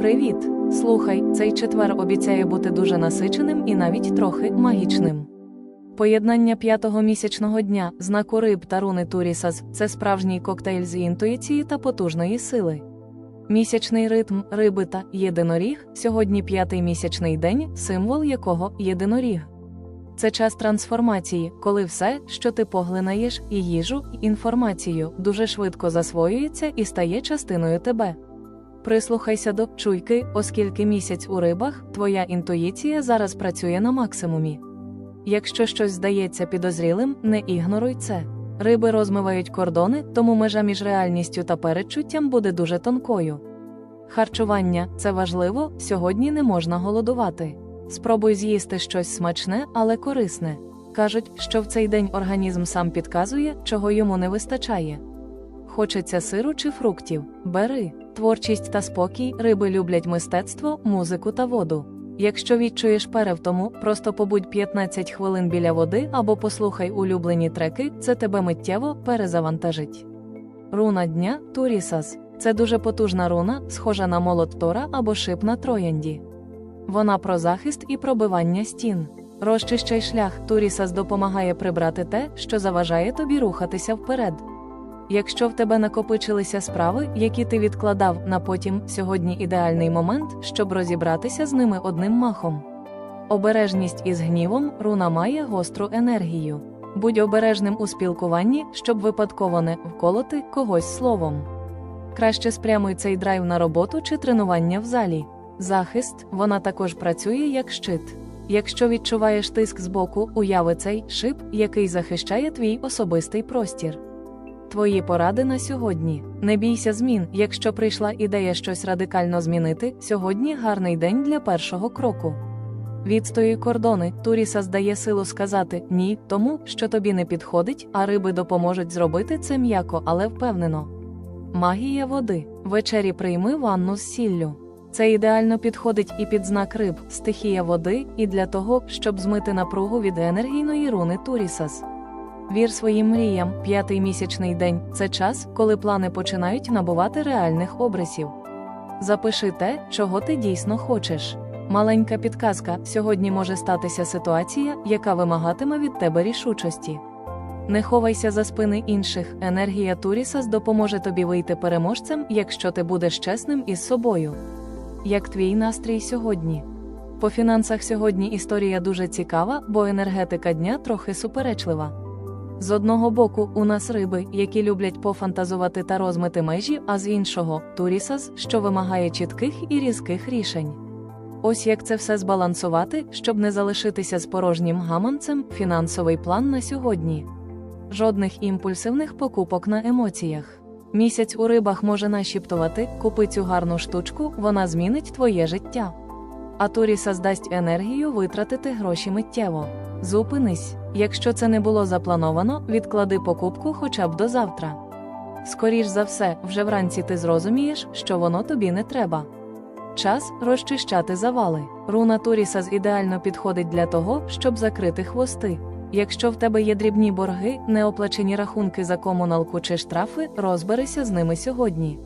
Привіт! Слухай, цей четвер обіцяє бути дуже насиченим і навіть трохи магічним. Поєднання п'ятого місячного дня, знаку риб та руни Турісас це справжній коктейль з інтуїції та потужної сили. Місячний ритм риби та єдиноріг сьогодні п'ятий місячний день, символ якого єдиноріг. Це час трансформації, коли все, що ти поглинаєш, і їжу, і інформацію, дуже швидко засвоюється і стає частиною тебе. Прислухайся до чуйки, оскільки місяць у рибах, твоя інтуїція зараз працює на максимумі. Якщо щось здається підозрілим, не ігноруй це. Риби розмивають кордони, тому межа між реальністю та передчуттям буде дуже тонкою. Харчування це важливо, сьогодні не можна голодувати. Спробуй з'їсти щось смачне, але корисне. Кажуть, що в цей день організм сам підказує, чого йому не вистачає. Хочеться сиру чи фруктів, бери. Творчість та спокій, риби люблять мистецтво, музику та воду. Якщо відчуєш перевтому, просто побудь 15 хвилин біля води або послухай улюблені треки, це тебе миттєво перезавантажить. Руна дня Турісас це дуже потужна руна, схожа на молот Тора або шип на троянді. Вона про захист і пробивання стін. Розчищай шлях, Турісас допомагає прибрати те, що заважає тобі рухатися вперед. Якщо в тебе накопичилися справи, які ти відкладав на потім, сьогодні ідеальний момент, щоб розібратися з ними одним махом. Обережність із гнівом руна має гостру енергію. Будь обережним у спілкуванні, щоб випадково не вколоти когось словом. Краще спрямуй цей драйв на роботу чи тренування в залі. Захист, вона також працює як щит. Якщо відчуваєш тиск з боку, уяви цей шип, який захищає твій особистий простір. Твої поради на сьогодні. Не бійся змін, якщо прийшла ідея щось радикально змінити, сьогодні гарний день для першого кроку. Відстої кордони, Туріса здає силу сказати ні, тому, що тобі не підходить, а риби допоможуть зробити це м'яко, але впевнено. Магія води. Вечері прийми ванну з сіллю. Це ідеально підходить і під знак риб, стихія води, і для того, щоб змити напругу від енергійної руни Турісас. Вір своїм мріям, п'ятий місячний день це час, коли плани починають набувати реальних обрисів. Запиши те, чого ти дійсно хочеш. Маленька підказка: сьогодні може статися ситуація, яка вимагатиме від тебе рішучості. Не ховайся за спини інших. Енергія Турісас допоможе тобі вийти переможцем, якщо ти будеш чесним із собою. Як твій настрій сьогодні? По фінансах сьогодні історія дуже цікава, бо енергетика дня трохи суперечлива. З одного боку, у нас риби, які люблять пофантазувати та розмити межі, а з іншого турісас, що вимагає чітких і різких рішень. Ось як це все збалансувати, щоб не залишитися з порожнім гаманцем, фінансовий план на сьогодні. Жодних імпульсивних покупок на емоціях. Місяць у рибах може нашіптувати, купи цю гарну штучку, вона змінить твоє життя. А Туріса здасть енергію витратити гроші миттєво. Зупинись, якщо це не було заплановано, відклади покупку хоча б до завтра. Скоріш за все, вже вранці ти зрозумієш, що воно тобі не треба. Час розчищати завали. Руна Туріса ідеально підходить для того, щоб закрити хвости. Якщо в тебе є дрібні борги, неоплачені рахунки за комуналку чи штрафи, розберися з ними сьогодні.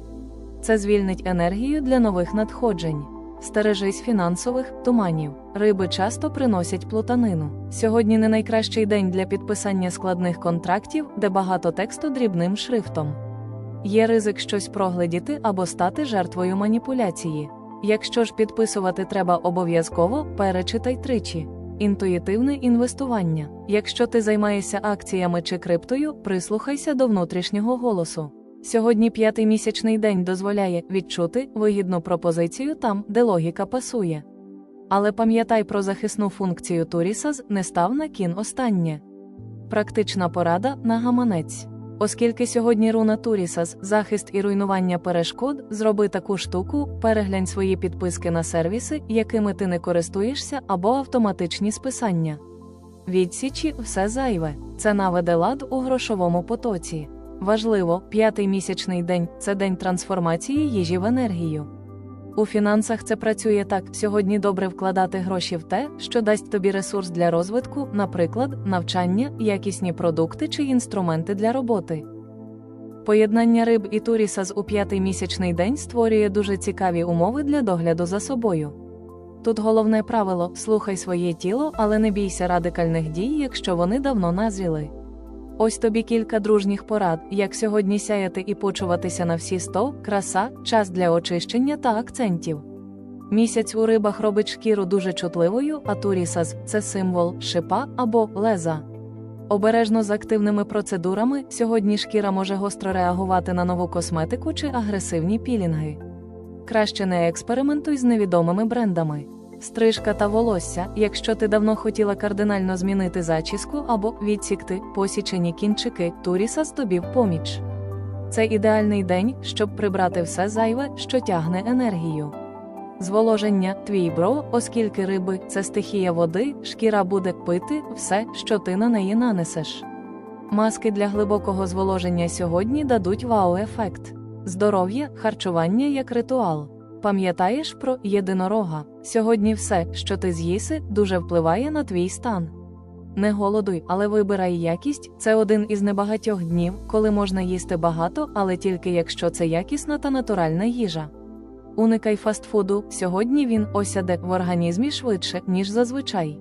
Це звільнить енергію для нових надходжень. Стережись фінансових туманів. Риби часто приносять плутанину. Сьогодні не найкращий день для підписання складних контрактів, де багато тексту дрібним шрифтом. Є ризик щось прогледіти або стати жертвою маніпуляції. Якщо ж підписувати треба обов'язково, перечитай тричі. Інтуїтивне інвестування. Якщо ти займаєшся акціями чи криптою, прислухайся до внутрішнього голосу. Сьогодні п'ятий місячний день дозволяє відчути вигідну пропозицію там, де логіка пасує. Але пам'ятай про захисну функцію Турісас не став на кін останнє. Практична порада на гаманець. Оскільки сьогодні руна Турісас, захист і руйнування перешкод, зроби таку штуку, переглянь свої підписки на сервіси, якими ти не користуєшся, або автоматичні списання. Відсічі все зайве. Це наведе лад у грошовому потоці. Важливо, п'ятий місячний день це день трансформації їжі в енергію. У фінансах це працює так: сьогодні добре вкладати гроші в те, що дасть тобі ресурс для розвитку, наприклад, навчання, якісні продукти чи інструменти для роботи. Поєднання риб і Турісас у п'ятий місячний день створює дуже цікаві умови для догляду за собою. Тут головне правило слухай своє тіло, але не бійся радикальних дій, якщо вони давно назріли. Ось тобі кілька дружніх порад, як сьогодні сяяти і почуватися на всі сто, краса, час для очищення та акцентів. Місяць у рибах робить шкіру дуже чутливою, а турісас це символ шипа або леза. Обережно з активними процедурами сьогодні шкіра може гостро реагувати на нову косметику чи агресивні пілінги. Краще не експериментуй з невідомими брендами. Стрижка та волосся, якщо ти давно хотіла кардинально змінити зачіску або відсікти посічені кінчики, Турісас тобі в поміч. Це ідеальний день, щоб прибрати все зайве, що тягне енергію. Зволоження твій бро, оскільки риби це стихія води, шкіра буде пити все, що ти на неї нанесеш. Маски для глибокого зволоження сьогодні дадуть вау-ефект. Здоров'я, харчування як ритуал. Пам'ятаєш про єдинорога. Сьогодні все, що ти з'їси, дуже впливає на твій стан. Не голодуй, але вибирай якість це один із небагатьох днів, коли можна їсти багато, але тільки якщо це якісна та натуральна їжа. Уникай фастфуду, сьогодні він осяде в організмі швидше, ніж зазвичай.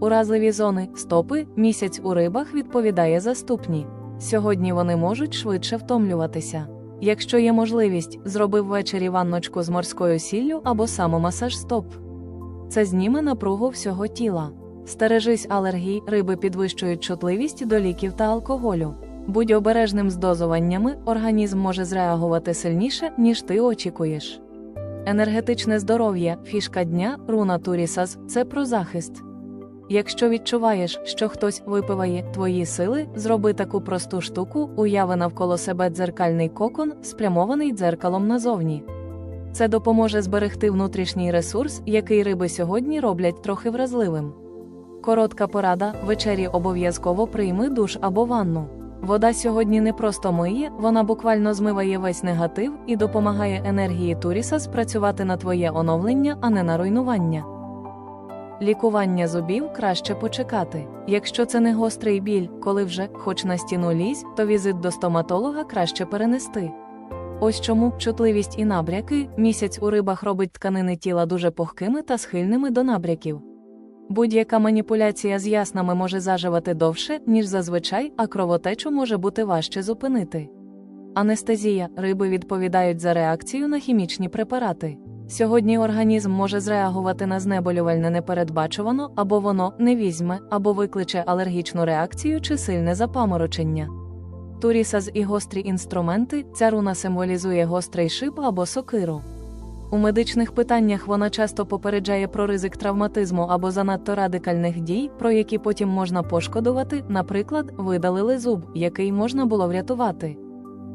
Уразливі зони, стопи, місяць у рибах відповідає за ступні. Сьогодні вони можуть швидше втомлюватися. Якщо є можливість, зроби ввечері ванночку з морською сіллю або самомасаж стоп. Це зніме напругу всього тіла. Стережись алергій, риби підвищують чутливість до ліків та алкоголю. Будь обережним з дозуваннями, організм може зреагувати сильніше, ніж ти очікуєш. Енергетичне здоров'я, фішка дня, руна Турісас це про захист. Якщо відчуваєш, що хтось випиває твої сили, зроби таку просту штуку, уяви навколо себе дзеркальний кокон, спрямований дзеркалом назовні. Це допоможе зберегти внутрішній ресурс, який риби сьогодні роблять трохи вразливим. Коротка порада: вечері обов'язково прийми душ або ванну. Вода сьогодні не просто миє, вона буквально змиває весь негатив і допомагає енергії Туріса спрацювати на твоє оновлення, а не на руйнування. Лікування зубів краще почекати. Якщо це не гострий біль, коли вже хоч на стіну лізь, то візит до стоматолога краще перенести. Ось чому чутливість і набряки місяць у рибах робить тканини тіла дуже пухкими та схильними до набряків. Будь-яка маніпуляція з яснами може заживати довше, ніж зазвичай, а кровотечу може бути важче зупинити. Анестезія риби відповідають за реакцію на хімічні препарати. Сьогодні організм може зреагувати на знеболювальне непередбачувано, або воно не візьме, або викличе алергічну реакцію чи сильне запаморочення. Турісаз і гострі інструменти ця руна символізує гострий шип або сокиру. У медичних питаннях вона часто попереджає про ризик травматизму або занадто радикальних дій, про які потім можна пошкодувати, наприклад, видалили зуб, який можна було врятувати.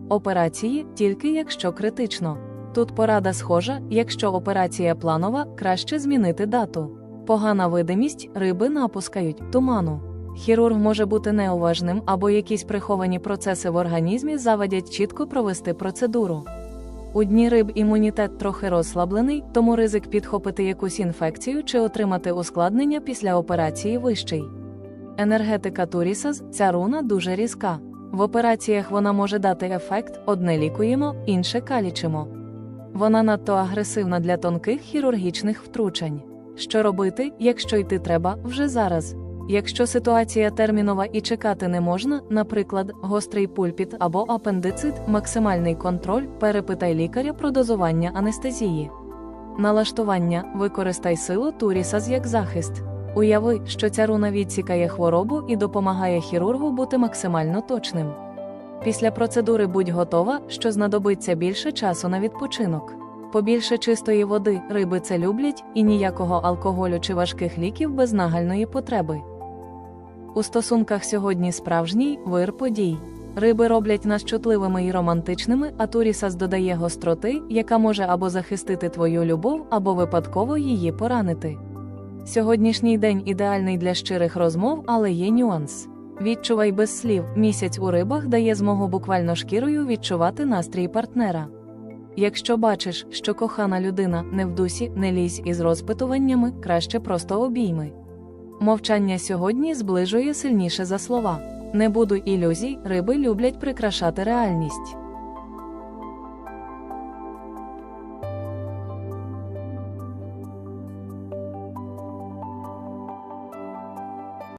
Операції тільки якщо критично. Тут порада схожа, якщо операція планова, краще змінити дату. Погана видимість, риби напускають туману. Хірург може бути неуважним або якісь приховані процеси в організмі завадять чітко провести процедуру. У дні риб імунітет трохи розслаблений, тому ризик підхопити якусь інфекцію чи отримати ускладнення після операції вищий. Енергетика Турісас ця руна дуже різка. В операціях вона може дати ефект: одне лікуємо, інше калічимо. Вона надто агресивна для тонких хірургічних втручань. Що робити, якщо йти треба вже зараз? Якщо ситуація термінова і чекати не можна, наприклад, гострий пульпіт або апендицит, максимальний контроль, перепитай лікаря про дозування анестезії. Налаштування використай силу Турісас як захист. Уяви, що ця руна відсікає хворобу і допомагає хірургу бути максимально точним. Після процедури будь готова, що знадобиться більше часу на відпочинок. Побільше чистої води, риби це люблять, і ніякого алкоголю чи важких ліків без нагальної потреби. У стосунках сьогодні справжній вир подій. Риби роблять нас чутливими і романтичними, а Турісас додає гостроти, яка може або захистити твою любов, або випадково її поранити. Сьогоднішній день ідеальний для щирих розмов, але є нюанс. Відчувай без слів, місяць у рибах дає змогу буквально шкірою відчувати настрій партнера. Якщо бачиш, що кохана людина не в дусі, не лізь із розпитуваннями, краще просто обійми. Мовчання сьогодні зближує сильніше за слова. Не буду ілюзій, риби люблять прикрашати реальність.